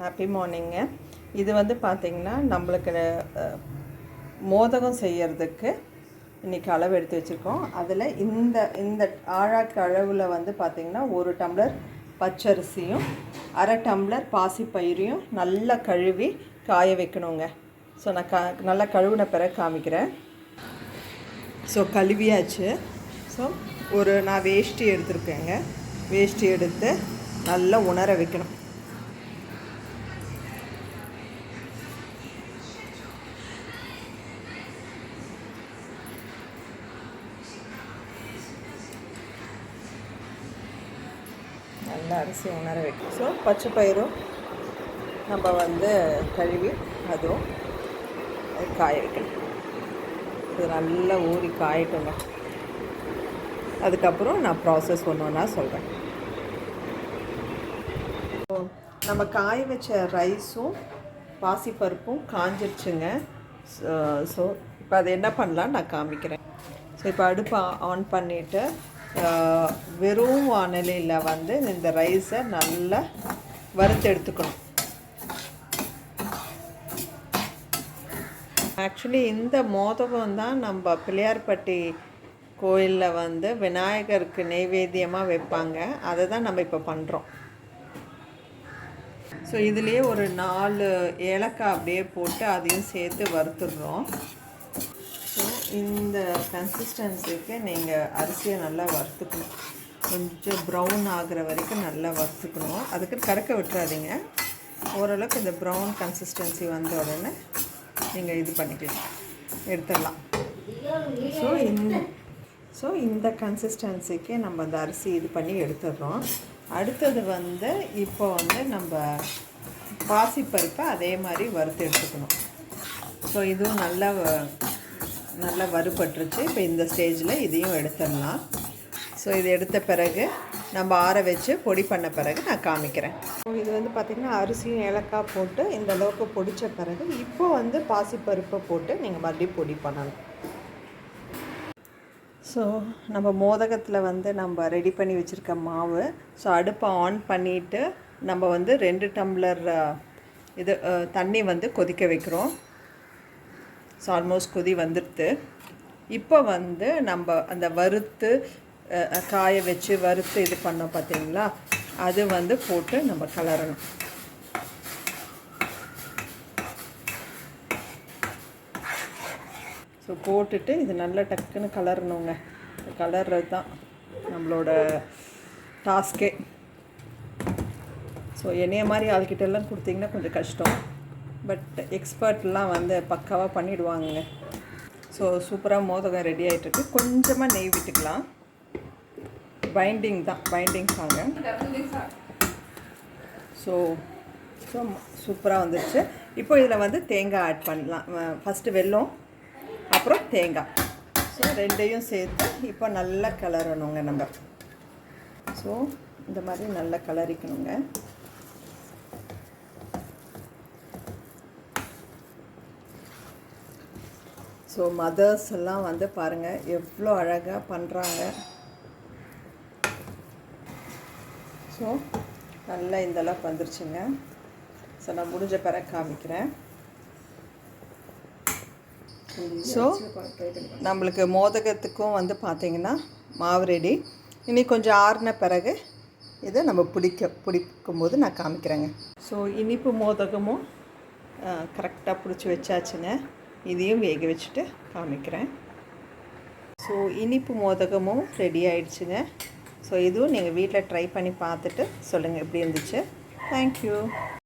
Happy மார்னிங்க இது வந்து பார்த்திங்கன்னா நம்மளுக்கு மோதகம் செய்யறதுக்கு இன்றைக்கி அளவு எடுத்து வச்சுருக்கோம். அதில் இந்த இந்த ஆழாக்கு அளவில் வந்து பார்த்திங்கன்னா ஒரு டம்ளர் பச்சரிசியும் அரை டம்ளர் பாசிப்பயிரையும் நல்லா கழுவி காய வைக்கணுங்க. ஸோ நான் கா நல்லா கழுவின பிறகு காமிக்கிறேன். ஸோ கழுவியாச்சு. ஸோ ஒரு நான் வேஷ்டி எடுத்துருக்கேங்க. வேஷ்டி எடுத்து நல்லா உணர வைக்கணும். நல்லா அரிசி உணர வைக்கணும். ஸோ பச்சை பயிரும் நம்ம வந்து கழுவி அதுவும் காய வைக்கணும். இது நல்லா ஊறி காயட்டுங்க. அதுக்கப்புறம் நான் ப்ராசஸ் ஒன்று ஒன்றா சொல்கிறேன் நம்ம காய வச்ச ரைஸும் பாசிப்பருப்பும் காஞ்சிருச்சுங்க. ஸோ இப்போ அதை என்ன பண்ணலாம் நான் காமிக்கிறேன். ஸோ இப்போ அடுப்பை ஆன் பண்ணிவிட்டு வெறும் வானிலையில் வந்து இந்த ரைஸை நல்லா வறுத்து எடுத்துக்கணும். ஆக்சுவலி இந்த மோதகம் தான் நம்ம பிள்ளையார்பட்டி கோயிலில் வந்து விநாயகருக்கு நெய்வேத்தியமாக வைப்பாங்க. அதை தான் நம்ம இப்போ பண்ணுறோம் ஸோ இதுலேயே ஒரு நாலு ஏலக்காய் அப்படியே போட்டு அதையும் சேர்த்து வறுத்துடுறோம். இந்த கன்சிஸ்டன்சிக்கு நீங்கள் அரிசியை நல்லா வறுத்துக்கணும். கொஞ்சம் ப்ரௌன் ஆகிற வரைக்கும் நல்லா வறுத்துக்கணும். அதுக்கு கடக்க விட்டுறாதீங்க. ஓரளவுக்கு இந்த ப்ரௌன் கன்சிஸ்டன்சி வந்த உடனே நீங்கள் இது பண்ணிக்கலாம். எடுத்துடலாம். ஸோ இந்த ஸோ இந்த கன்சிஸ்டன்சிக்கு நம்ம அந்த அரிசி இது பண்ணி எடுத்துடுறோம். அடுத்தது வந்து இப்போ வந்து நம்ம பாசிப்பருப்பை அதே மாதிரி வறுத்து எடுத்துக்கணும். ஸோ இதுவும் நல்லா வ- நல்லா வறுபட்டுருச்சு. இப்போ இந்த ஸ்டேஜில் இதையும் எடுத்துடலாம். ஸோ இது எடுத்த பிறகு நம்ம ஆற வச்சு பொடி பண்ண பிறகு நான் காமிக்கிறேன். ஸோ இது வந்து பார்த்திங்கன்னா அரிசியும் ஏலக்காய் போட்டு இந்த அளவுக்கு பொடித்த பிறகு இப்போ வந்து பாசிப்பருப்பை போட்டு நீங்கள் மறுபடியும் பொடி பண்ணணும் ஸோ நம்ம மோதகத்தில் வந்து நம்ம ரெடி பண்ணி வச்சுருக்க மாவு ஸோ அடுப்பை ஆன் பண்ணிவிட்டு நம்ம வந்து ரெண்டு டம்ளர் இது தண்ணி வந்து கொதிக்க வைக்கிறோம். ஸோ ஆல்மோஸ்ட் கொதி வந்துடுது இப்போ வந்து நம்ம அந்த வறுத்து காய வச்சு வறுத்து இது பண்ணோம் பார்த்தீங்களா? அது வந்து போட்டு நம்ம கலரணும். ஸோ போட்டுட்டு இது நல்லா டக்குன்னு கலரணுங்க. கலர்றது தான் நம்மளோட டாஸ்கே ஸோ என்னைய மாதிரி ஆள்கிட்ட எல்லாம் கொடுத்தீங்கன்னா கொஞ்சம் கஷ்டம். பட் எக்ஸ்பர்ட்லாம் வந்து பக்காவாக பண்ணிடுவாங்கங்க. ஸோ சூப்பராக மோதகம் ரெடி ஆகிட்டுருக்கு கொஞ்சமாக நெய் விட்டுக்கலாம். பைண்டிங் தான். பைண்டிங் சாங்க ஸோ ஸோ சூப்பராக வந்துடுச்சு இப்போ இதில் வந்து தேங்காய் ஆட் பண்ணலாம். ஃபஸ்ட்டு வெல்லம் அப்புறம் தேங்காய். ஸோ ரெண்டையும் சேர்த்து இப்போ நல்லா கிளறணுங்க நம்ம. ஸோ இந்த மாதிரி நல்லா கிளறிக்கணுங்க. ஸோ மதர்ஸ் எல்லாம் வந்து பாருங்கள் எவ்வளோ அழகாக பண்ணுறாங்க ஸோ நல்லா இந்த அளவுக்கு வந்துருச்சுங்க. ஸோ நான் முடிஞ்ச பிறகு காமிக்கிறேன். ஸோ நம்மளுக்கு மோதகத்துக்கும் வந்து பார்த்தீங்கன்னா மாவு ரெடி இனி கொஞ்சம் ஆறின பிறகு இதை நம்ம பிடிக்க பிடிக்கும் போது நான் காமிக்கிறேங்க. ஸோ இனிப்பு மோதகமும் கரெக்டாக பிடிச்சி வச்சாச்சுங்க. இதையும் வேக வச்சுட்டு காமிக்கிறேன். ஸோ இனிப்பு மோதகமும் ரெடி ஆயிடுச்சுங்க. ஸோ இதுவும் நீங்கள் வீட்டில் ட்ரை பண்ணி பார்த்துட்டு சொல்லுங்கள் எப்படி இருந்துச்சு? தேங்க்யூ